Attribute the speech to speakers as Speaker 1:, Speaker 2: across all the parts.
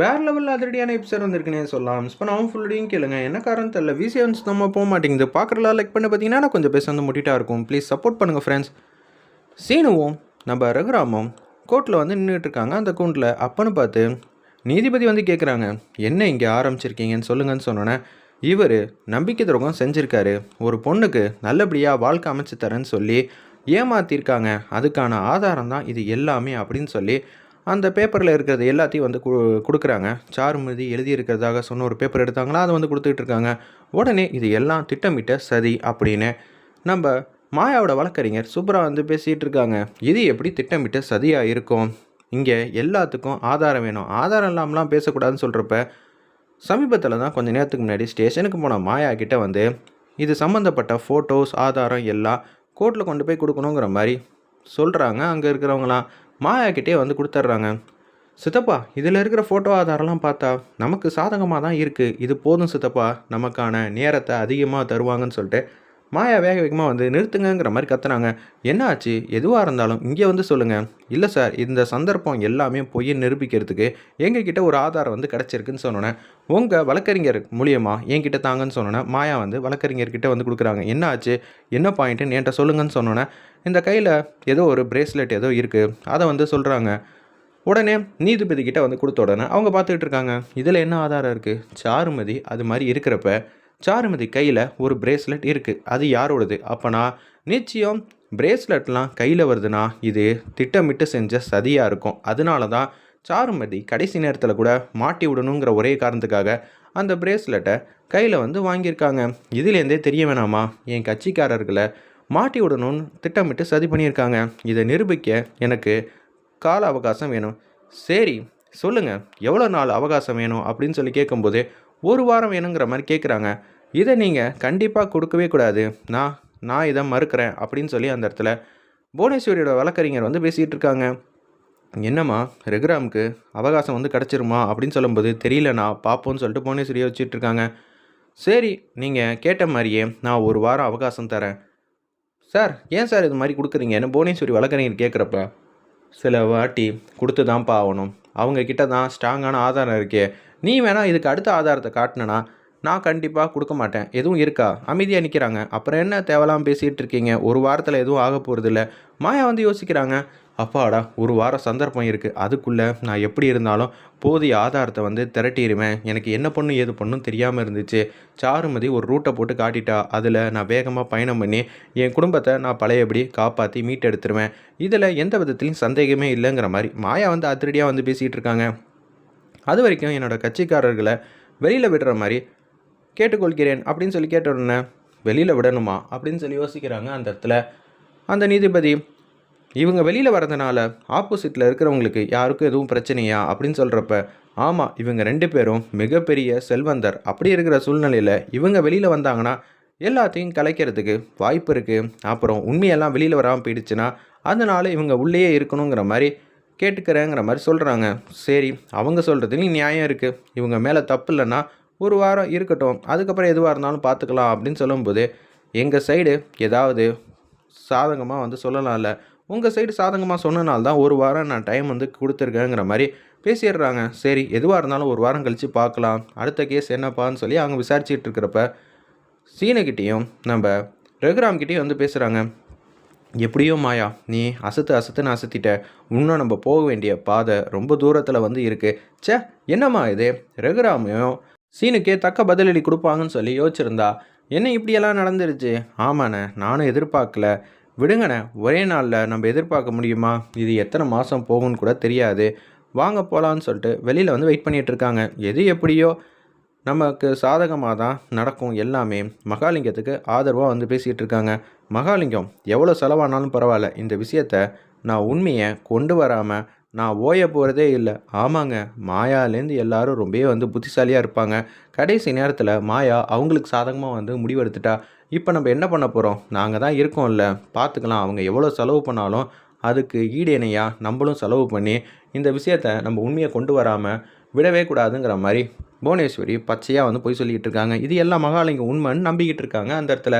Speaker 1: வேற லெவலில் அதிரடியான எபிசோட் வந்திருக்குனே சொல்லலாம். மிஸ் பண்ணாமல் ஃபுல்லடியும் கேளுங்க. என்ன காரணம் தெரியல. விசிஎன்ஸ் நம்ம போக மாட்டேங்குது. பார்க்குறலாம் லைக் பண்ண பார்த்தீங்கன்னா நான் கொஞ்சம் பேச வந்து முட்டிட்டா இருக்கும். ப்ளீஸ் சப்போர்ட் பண்ணுங்கள் ஃப்ரெண்ட்ஸ் சீனுவும் நம்ம ரகுராமும் கோர்ட்டில் வந்து நின்றுட்டு இருக்காங்க. அந்த கூண்டில் அப்பன்னு பார்த்து நீதிபதி வந்து கேட்குறாங்க என்ன இங்கே ஆரம்பிச்சிருக்கீங்கன்னு சொல்லுங்கன்னு சொன்னோன்னே இவர் நம்பிக்கை துரோகம் செஞ்சுருக்காரு. ஒரு பொண்ணுக்கு நல்லபடியாக வாழ்க்கை அமைச்சு தரேன்னு சொல்லி ஏமாத்திருக்காங்க. அதுக்கான ஆதாரம் தான் இது எல்லாமே அப்படின்னு சொல்லி அந்த பேப்பரில் இருக்கிறது எல்லாத்தையும் வந்து கு கொடுக்குறாங்க. சாருமதி எழுதியிருக்கிறதாக சொன்ன ஒரு பேப்பர் எடுத்தாங்களா அதை வந்து கொடுத்துட்டு இருக்காங்க உடனே இது எல்லாம் திட்டமிட்ட சதி அப்படின்னு நம்ம மாயாவோட வழக்கறிஞர் சூப்பரா வந்து பேசிகிட்டு இருக்காங்க இது எப்படி திட்டமிட்ட சதியாக இருக்கும்? இங்கே எல்லாத்துக்கும் ஆதாரம் வேணும். ஆதாரம் இல்லாமலாம் பேசக்கூடாதுன்னு சொல்கிறப்ப சமீபத்தில் தான் கொஞ்சம் நேரத்துக்கு முன்னாடி ஸ்டேஷனுக்கு போன மாயா கிட்ட வந்து இது சம்மந்தப்பட்ட ஃபோட்டோஸ் ஆதாரம் எல்லாம் கோர்ட்டில் கொண்டு போய் கொடுக்கணுங்கிற மாதிரி சொல்கிறாங்க அங்கே இருக்கிறவங்களாம் மாயாக்கிட்டே வந்து கொடுத்துட்றாங்க சித்தப்பா இதில் இருக்கிற ஃபோட்டோ ஆதாரம்லாம் பார்த்தா நமக்கு சாதகமாக தான் இருக்குது இது போதும் சித்தப்பா நமக்கான நேரத்தை அதிகமாக தருவாங்கன்னு சொல்லிட்டு மாயா வேக வேகமாக வந்து நிறுத்துங்கிற மாதிரி கத்துனாங்க. என்ன ஆச்சு? எதுவாக இருந்தாலும் இங்கே வந்து சொல்லுங்கள் இல்லை சார் இந்த சந்தர்ப்பம் எல்லாமே பொய்யை நிரூபிக்கிறதுக்கு எங்ககிட்ட ஒரு ஆதாரம் வந்து கிடச்சிருக்குன்னு சொன்னோன்னே உங்கள் வழக்கறிஞர் மூலியமாக என்கிட்ட தாங்கன்னு சொன்னோன்னே மாயா வந்து வழக்கறிஞர்கிட்ட வந்து கொடுக்குறாங்க. என்ன ஆச்சு? என்ன பாயிண்ட்டுன்னு என்கிட்ட சொல்லுங்கன்னு சொன்னோன்னே இந்த கையில் ஏதோ ஒரு பிரேஸ்லெட் ஏதோ இருக்குது அதை வந்து சொல்கிறாங்க உடனே நீதிபதி கிட்ட வந்து கொடுத்த உடனே அவங்க பார்த்துக்கிட்டு இருக்காங்க. இதில் என்ன ஆதாரம் இருக்குது சாருமதி அது மாதிரி இருக்கிறப்ப சாருமதி கையில் ஒரு பிரேஸ்லெட் இருக்குது அது யாரோடது? அப்போனா நிச்சயம் பிரேஸ்லெட்லாம் கையில் வருதுன்னா இது திட்டமிட்டு செஞ்ச சதியாக இருக்கும். அதனால தான் சாருமதி கடைசி நேரத்தில் கூட மாட்டி விடணுங்கிற ஒரே காரணத்துக்காக அந்த பிரேஸ்லெட்டை கையில் வந்து வாங்கியிருக்காங்க. இதுலேருந்தே தெரிய வேணாமா? என் கட்சிக்காரர்களை மாட்டி விடணும்னு திட்டமிட்டு சதி பண்ணியிருக்காங்க. இதை நிரூபிக்க எனக்கு கால அவகாசம் வேணும். சரி சொல்லுங்கள் எவ்வளோ நாள் அவகாசம் வேணும் அப்படின்னு சொல்லி கேட்கும்போது ஒரு வாரம் வேணுங்கிற மாதிரி கேட்குறாங்க இதை நீங்கள் கண்டிப்பாக கொடுக்கவே கூடாது. நான் நான் இதை மறுக்கிறேன் அப்படின்னு சொல்லி அந்த இடத்துல புவனேஸ்வரியோட வழக்கறிஞர் வந்து பேசிகிட்டு இருக்காங்க. என்னம்மா ரெகுராமுக்கு அவகாசம் வந்து கிடச்சிருமா அப்படின்னு சொல்லும்போது தெரியலண்ணா பார்ப்போன்னு சொல்லிட்டு புவனேஸ்வரியை வச்சுட்டு இருக்காங்க. சரி நீங்கள் கேட்ட மாதிரியே நான் ஒரு வாரம் அவகாசம் தரேன். சார் ஏன் சார் இது மாதிரி கொடுக்குறீங்கன்னு புவனேஸ்வரி வழக்கறிஞர் கேட்குறப்ப சில வாட்டி கொடுத்து தான் ஆகணும். அவங்க கிட்ட தான் ஸ்ட்ராங்கான ஆதாரம் இருக்கே. நீ வேணால் இதுக்கு அடுத்த ஆதாரத்தை காட்டினா நான் கண்டிப்பாக கொடுக்க மாட்டேன். எதுவும் இருக்கா? அமைதியாக நிற்கிறாங்க அப்புறம் என்ன தேவலாம் பேசிகிட்டு இருக்கீங்க? ஒரு வாரத்தில் எதுவும் ஆக போகிறதில்ல மாயா வந்து யோசிக்கிறாங்க. அப்பாடா ஒரு வாரம் சந்தர்ப்பம் இருக்குது அதுக்குள்ளே நான் எப்படி இருந்தாலும் போதிய ஆதாரத்தை வந்து திரட்டிடுவேன். எனக்கு என்ன பண்ணும் ஏது பண்ணும் தெரியாமல் இருந்துச்சு. சாருமதி ஒரு ரூட்டை போட்டு காட்டிட்டா. அதில் நான் வேகமாக பயணம் பண்ணி என் குடும்பத்தை நான் பழையபடி காப்பாற்றி மீட்டெடுத்துருவேன். இதில் எந்த விதத்துலையும் சந்தேகமே இல்லைங்கிற மாதிரி மாயா வந்து அதிரடியாக வந்து பேசிகிட்டு இருக்காங்க. அது வரைக்கும் என்னோடய கட்சிக்காரர்களை வெளியில் விடுற மாதிரி கேட்டுக்கொள்கிறேன் அப்படின்னு சொல்லி கேட்ட உடனே வெளியில் விடணுமா? அப்படின்னு சொல்லி யோசிக்கிறாங்க அந்த இடத்துல. அந்த நீதிபதி இவங்க வெளியில் வரதுனால ஆப்போசிட்டில் இருக்கிறவங்களுக்கு யாருக்கும் எதுவும் பிரச்சனையா? அப்படின்னு சொல்கிறப்ப ஆமாம் இவங்க ரெண்டு பேரும் மிகப்பெரிய செல்வந்தர். அப்படி இருக்கிற சூழ்நிலையில் இவங்க வெளியில் வந்தாங்கன்னா எல்லாத்தையும் கலைக்கிறதுக்கு வாய்ப்பு இருக்குது அப்புறம் உண்மையெல்லாம் வெளியில் வராமல் போயிடுச்சுன்னா அதனால் இவங்க உள்ளேயே இருக்கணுங்கிற மாதிரி கேட்டுக்கிறேங்கிற மாதிரி சொல்கிறாங்க சரி அவங்க சொல்கிறதுலையும் நியாயம் இருக்குது இவங்க மேலே தப்பு இல்லைன்னா ஒரு வாரம் இருக்கட்டும் அதுக்கப்புறம் எதுவாக இருந்தாலும் பார்த்துக்கலாம் அப்படின்னு சொல்லும்போது எங்கள் சைடு ஏதாவது சாதகமாக வந்து சொல்லலாம்ல? உங்கள் சைடு சாதகமாக சொன்னனால தான் ஒரு வாரம் நான் டைம் வந்து கொடுத்துருக்கேங்கிற மாதிரி பேசிடுறாங்க. சரி எதுவாக இருந்தாலும் ஒரு வாரம் கழித்து பார்க்கலாம். அடுத்த கேஸ் என்னப்பான்னு சொல்லி அவங்க விசாரிச்சுட்டு இருக்கிறப்ப சீனக்கிட்டேயும் நம்ம ரகுராம்கிட்டேயும் வந்து பேசுகிறாங்க எப்படியோ மாயா நீ அசத்து அசத்துன்னு அசத்திட்ட. இன்னும் நம்ம போக வேண்டிய பாதை ரொம்ப தூரத்தில் வந்து இருக்குது ச்சே என்னம்மா இது? ரகுராமையும் சீனுக்கே தக்க பதிலடி கொடுப்பாங்கன்னு சொல்லி யோசிச்சிருந்தா என்ன இப்படியெல்லாம் நடந்துருச்சு? ஆமாண்ணே நானும் எதிர்பார்க்கல. விடுங்கண்ணே ஒரே நாளில் நம்ம எதிர்பார்க்க முடியுமா? இது எத்தனை மாதம் போகும்னு கூட தெரியாது. வாங்க போகலான்னு சொல்லிட்டு வெளியில் வந்து வெயிட் பண்ணிகிட்டு இருக்காங்க. எது எப்படியோ நமக்கு சாதகமாக தான் நடக்கும் எல்லாமே. மகாலிங்கத்துக்கு ஆதரவாக வந்து பேசிகிட்டு இருக்காங்க. மகாலிங்கம் எவ்வளோ செலவானாலும் பரவாயில்ல. இந்த விஷயத்த நான் உண்மையை கொண்டு வராமல் நான் ஓய போகிறதே இல்லை. ஆமாங்க மாயாலேருந்து எல்லாரும் ரொம்பவே வந்து புத்திசாலியாக இருப்பாங்க. கடைசி நேரத்தில் மாயா அவங்களுக்கு சாதகமாக வந்து முடிவெடுத்துட்டா இப்போ நம்ம என்ன பண்ண போகிறோம் நாங்கள் தான் இருக்கோம்ல. பார்த்துக்கலாம் அவங்க எவ்வளோ செலவு பண்ணாலும் அதுக்கு ஈடேனையாக நம்மளும் செலவு பண்ணி இந்த விஷயத்த நம்ம உண்மையை கொண்டு வராமல் விடவே கூடாதுங்கிற மாதிரி புவனேஸ்வரி பச்சையாக வந்து போய் சொல்லிக்கிட்டு இருக்காங்க. இது எல்லா மகாலிங்கம் உண்மைன்னு நம்பிக்கிட்டு இருக்காங்க அந்த இடத்துல.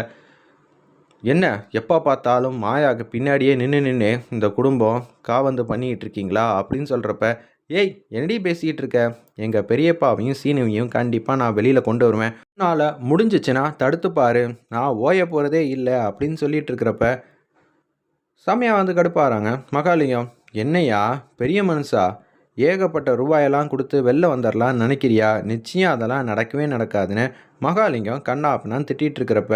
Speaker 1: என்ன? எப்போ பார்த்தாலும் மாயாவுக்கு பின்னாடியே நின்று நின்று இந்த குடும்பம் காவந்து பண்ணிக்கிட்டு இருக்கீங்களா? அப்படின்னு சொல்கிறப்ப ஏய் என்னடி பேசிக்கிட்டு இருக்க? எங்கள் பெரியப்பாவையும் சீனுவையும் கண்டிப்பாக நான் வெளியில் கொண்டு வருவேன். அதனால் முடிஞ்சிச்சுன்னா தடுத்துப்பாரு நான் ஓய போகிறதே இல்லை. அப்படின்னு சொல்லிட்டு இருக்கிறப்ப செம்மையா வந்து கடுப்பாராங்க மகாலிங்கம் என்னையா பெரிய மனுஷா? ஏகப்பட்ட ரூபாயெல்லாம் கொடுத்து வெளில வந்துடலான்னு நினைக்கிறியா? நிச்சயம் அதெல்லாம் நடக்கவே நடக்காதுன்னு. மகாலிங்கம் கண்ணாப்பனான்னு திட்டிகிட்டு இருக்கிறப்ப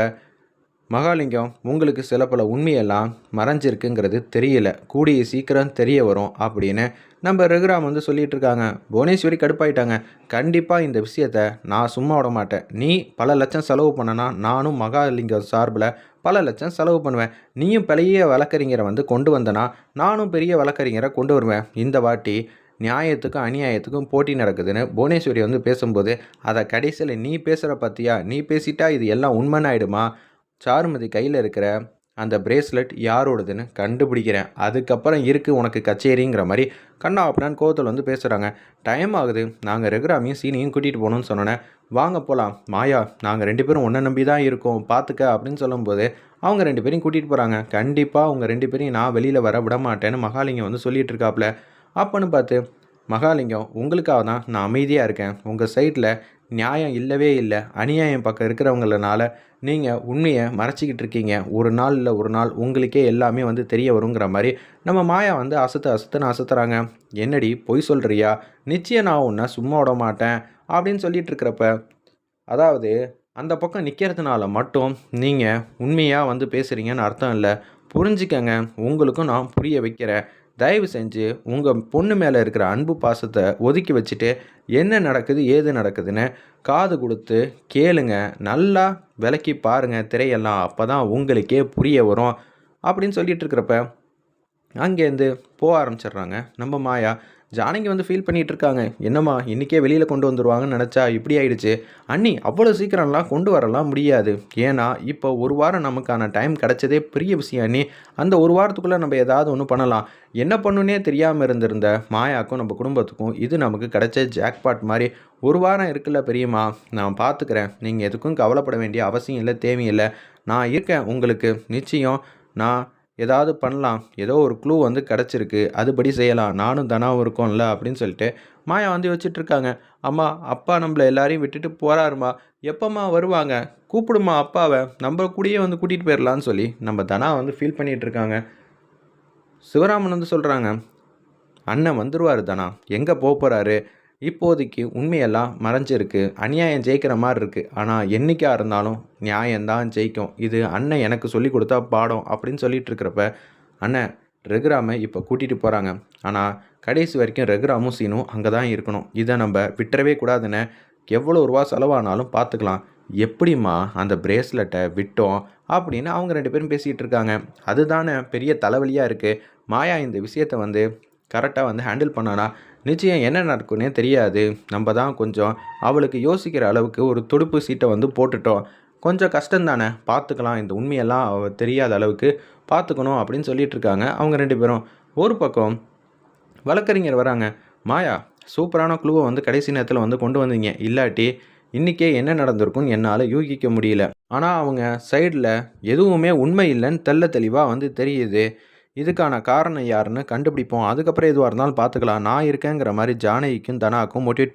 Speaker 1: மகாலிங்கம் உங்களுக்கு சில பல உண்மையெல்லாம் மறைஞ்சிருக்குங்கிறது தெரியல. கூடிய சீக்கிரம் தெரிய வரும் அப்படின்னு நம்ம ரகுராம் வந்து சொல்லிகிட்டு இருக்காங்க புவனேஸ்வரி கடுப்பாயிட்டாங்க. கண்டிப்பாக இந்த விஷயத்த நான் சும்மா விட மாட்டேன். நீ பல லட்சம் செலவு பண்ணனா நானும் மகாலிங்கம் சார்பில் பல லட்சம் செலவு பண்ணுவேன். நீயும் பெரிய வழக்கறிஞரை வந்து கொண்டு வந்தனா நானும் பெரிய வழக்கறிஞரை கொண்டு வருவேன். இந்த வாட்டி நியாயத்துக்கும் அநியாயத்துக்கும் போட்டி நடக்குதுன்னு புவனேஸ்வரி வந்து பேசும்போது அதை கடைசியில் நீ பேசுகிற பற்றியா நீ பேசிட்டா இது எல்லாம் உண்மைன்னு ஆயிடுமா? சாருமதி கையில் இருக்கிற அந்த பிரேஸ்லெட் யாரோடதுன்னு கண்டுபிடிக்கிறேன். அதுக்கப்புறம் இருக்குது உனக்கு கச்சேரிங்கிற மாதிரி. கண்ணா அப்படின்னு கோவத்தில் வந்து பேசுகிறாங்க டைம் ஆகுது. நாங்கள் ரெகுராமையும் சீனியும் கூட்டிகிட்டு போகணும்னு சொன்னோன்னே வாங்க போகலாம் மாயா நாங்கள் ரெண்டு பேரும் ஒன்றை நம்பி தான் இருக்கோம். பார்த்துக்க அப்படின்னு சொல்லும்போது அவங்க ரெண்டு பேரையும் கூட்டிகிட்டு போகிறாங்க கண்டிப்பாக அவங்க ரெண்டு பேரையும் நான் வெளியில் வர விட மாட்டேன்னு மகாலிங்கம் வந்து சொல்லிட்டு இருக்காப்புல அப்போன்னு பார்த்து மகாலிங்கம் உங்களுக்காக தான் நான் அமைதியாக இருக்கேன். உங்கள் சைட்டில் நியாயம் இல்லவே இல்லை. அநியாயம் பக்கம் இருக்கிறவங்களனால நீங்கள் உண்மையை மறைச்சிக்கிட்டு இருக்கீங்க. ஒரு நாள் இல்லை ஒரு நாள் உங்களுக்கே எல்லாமே வந்து தெரிய வருங்கிற மாதிரி நம்ம மாயா வந்து அசத்து அசத்துன்னு அசத்துறாங்க. என்னடி பொய் சொல்கிறியா நிச்சயம் நான் உன்னை சும்மா விட மாட்டேன் அப்படின்னு சொல்லிட்டு இருக்கிறப்ப அதாவது அந்த பக்கம் நிற்கிறதுனால மட்டும் நீங்கள் உண்மையாக வந்து பேசுகிறீங்கன்னு அர்த்தம் இல்லை. புரிஞ்சுக்கங்க. உங்களுக்கும் நான் புரிய வைக்கிறேன். தயவு செஞ்சு உங்கள் பொண்ணு மேலே இருக்கிற அன்பு பாசத்தை ஒதுக்கி வச்சுட்டு என்ன நடக்குது ஏது நடக்குதுன்னு காது கொடுத்து கேளுங்க. நல்லா விளக்கி பாருங்கள் திரையெல்லாம் அப்போ தான் உங்களுக்கே புரிய வரும் அப்படின்னு சொல்லிட்டு இருக்கிறப்ப அங்கேருந்து போக ஆரம்பிச்சிடுறாங்க. நம்ம மாயா ஜானகி வந்து ஃபீல் பண்ணிகிட்டு இருக்காங்க என்னம்மா இன்றைக்கே வெளியில் கொண்டு வந்துடுவாங்கன்னு நினச்சா இப்படி ஆயிடுச்சு. அண்ணி அவ்வளோ சீக்கிரம்லாம் கொண்டு வரலாம் முடியாது. ஏன்னா இப்போ ஒரு வாரம் நமக்கான டைம் கிடச்சதே பெரிய விஷயம் அண்ணி. அந்த ஒரு வாரத்துக்குள்ளே நம்ம ஏதாவது ஒன்று பண்ணலாம். என்ன பண்ணுன்னே தெரியாமல் இருந்திருந்த மாயாக்கும் நம்ம குடும்பத்துக்கும் இது நமக்கு கிடைச்ச ஜாக்பாட் மாதிரி. ஒரு வாரம் இருக்குல்ல பெரியம்மா நான் பார்த்துக்கிறேன் நீங்கள் எதுக்கும் கவலைப்பட வேண்டிய அவசியம் இல்லை தேவையில்லை. நான் இருக்கேன் உங்களுக்கு நிச்சயம். நான் ஏதாவது பண்ணலாம். ஏதோ ஒரு க்ளூ வந்து கிடச்சிருக்கு. அதுபடி செய்யலாம். நானும் தனாவும் இருக்கோம்ல அப்படின்னு சொல்லிட்டு மாயா வந்து வச்சிட்ருக்காங்க அம்மா அப்பா நம்மளை எல்லாரையும் விட்டுட்டு போகிறாருமா எப்போம்மா வருவாங்க? கூப்பிடுமா அப்பாவை? நம்ம கூடயே வந்து கூட்டிகிட்டு போயிடலான்னு சொல்லி நம்ம தனா வந்து ஃபீல் பண்ணிகிட்டு இருக்காங்க சிவராமன் வந்து சொல்கிறாங்க அண்ணன் வந்துடுவார் தனா. எங்கே போக போகிறாரு இப்போதைக்கு உண்மையெல்லாம் மறைஞ்சிருக்கு. அநியாயம் ஜெயிக்கிற மாதிரி இருக்குது ஆனால் என்றைக்காக இருந்தாலும் நியாயம்தான் ஜெயிக்கும். இது அண்ணன் எனக்கு சொல்லி கொடுத்தா பாடம் அப்படின்னு சொல்லிட்டு இருக்கிறப்ப அண்ணன் ரகுராமை இப்போ கூட்டிகிட்டு போகிறாங்க ஆனால் கடைசி வரைக்கும் ரகுராமும் சீனும் அங்கே தான் இருக்கணும். இதை நம்ம விட்டுறவே கூடாதுன்னு எவ்வளோ ரூபா செலவானாலும் பார்த்துக்கலாம் எப்படிம்மா அந்த பிரேஸ்லெட்டை விட்டோம் அப்படின்னு அவங்க ரெண்டு பேரும் பேசிகிட்டு இருக்காங்க. அதுதானே பெரிய தலைவலியாக இருக்குது மாயா இந்த விஷயத்தை வந்து கரெக்டாக வந்து ஹேண்டில் பண்ணானா? நிச்சயம் என்ன நடக்குன்னே தெரியாது. நம்ம தான் கொஞ்சம் அவளுக்கு யோசிக்கிற அளவுக்கு ஒரு துடுப்பு சீட்டை வந்து போட்டுட்டோம். கொஞ்சம் கஷ்டம் தானே பார்த்துக்கலாம். இந்த உண்மையெல்லாம் அவ தெரியாத அளவுக்கு பார்த்துக்கணும் அப்படின்னு சொல்லிட்டு இருக்காங்க அவங்க ரெண்டு பேரும். ஒரு பக்கம் வழக்கறிஞர் வராங்க. மாயா சூப்பரான குழுவை வந்து கடைசி நேரத்தில் வந்து கொண்டு வந்தீங்க. இல்லாட்டி இன்றைக்கே என்ன நடந்திருக்கும்னு என்னால் யூகிக்க முடியல. ஆனால் அவங்க சைடில் எதுவுமே உண்மை இல்லைன்னு தெள்ள தெளிவாக வந்து தெரியுது. இதுக்கான காரணம் யாருன்னு கண்டுபிடிப்போம். அதுக்கப்புறம் எதுவாக இருந்தாலும் பார்த்துக்கலாம். நான் இருக்கேங்கிற மாதிரி ஜானகிக்கும் தனாக்கும் மோட்டிவேட் பண்ண